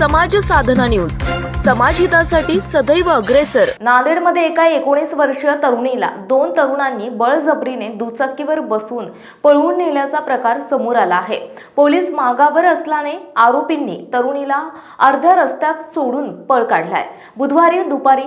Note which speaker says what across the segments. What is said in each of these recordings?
Speaker 1: समाज साधना न्यूज. समाजहितासाठी सदैव अग्रेसर.
Speaker 2: नांदेडमध्ये एका एकोणीस वर्षीय तरुणीला दोन तरुणांनी बळजबरीने दुचाकीवर बसून पळवून नेल्याचा प्रकार समोर आला आहे. पोलीस मागावर असल्याने आरोपींनी तरुणीला अर्ध्या रस्त्यात सोडून पळ काढलाय. बुधवारी दुपारी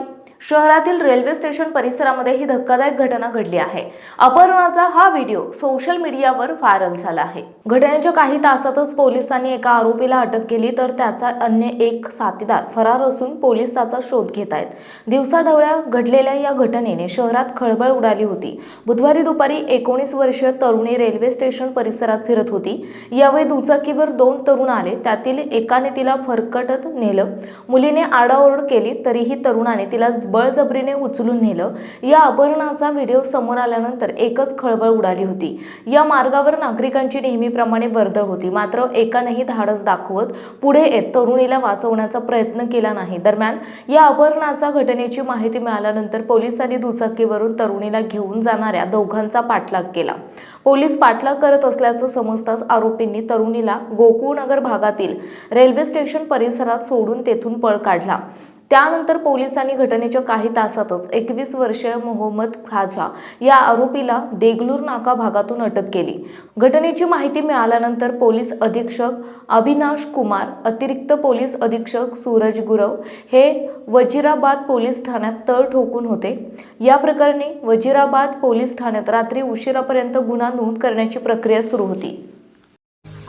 Speaker 2: शहरातील रेल्वे स्टेशन परिसरामध्ये ही धक्कादायक घटना घडली आहे. अपहरणाचा हा व्हिडिओ सोशल मीडियावर व्हायरल झाला आहे. घटनेच्या काही तासातच पोलिसांनी एका आरोपीला अटक केली तर त्याचा अन्य एक साथीदार फरार असून पोलीस त्याचा शोध घेत आहेत. दिवसाढवळ्या घडलेल्या या घटनेने शहरात खळबळ उडाली होती. बुधवारी दुपारी एकोणीस वर्षीय तरुणी रेल्वे स्टेशन परिसरात फिरत होती. यावेळी दुचाकीवर दोन तरुण आले त्यातील एकाने तिला फरकटत नेलं. मुलीने आडाओरड केली तरीही तरुणाने तिला बळजबरीने उचलून नेलं. या अपहरणाचा व्हिडिओ समोर आल्यानंतर एकच खळबळ उडाली होती. या मार्गावर नागरिकांची नेहमीप्रमाणे वर्दळ होती. मात्र एकानेही धाडस दाखवत पुढे येत तरुणीला वाचवण्याचा प्रयत्न केला नाही. दरम्यान या अपहरणाचा घटनेची माहिती मिळाल्यानंतर पोलिसांनी दुचाकीवरून तरुणीला घेऊन जाणाऱ्या दोघांचा पाठलाग केला. पोलीस पाठलाग करत असल्याचं समजताच आरोपींनी तरुणीला गोकुळनगर भागातील रेल्वे स्टेशन परिसरात सोडून तेथून पळ काढला. त्यानंतर पोलिसांनी घटनेच्या काही तासातच एकवीस वर्षीय मोहम्मद खाजा या आरोपीला देगलूर नाका भागातून अटक केली. घटनेची माहिती मिळाल्यानंतर पोलीस अधीक्षक अविनाश कुमार अतिरिक्त पोलीस अधीक्षक सूरज गुरव हे वजिराबाद पोलीस ठाण्यात तळ ठोकून होते. या प्रकरणी वजिराबाद पोलीस ठाण्यात रात्री उशिरापर्यंत गुन्हा नोंद करण्याची प्रक्रिया सुरू होती.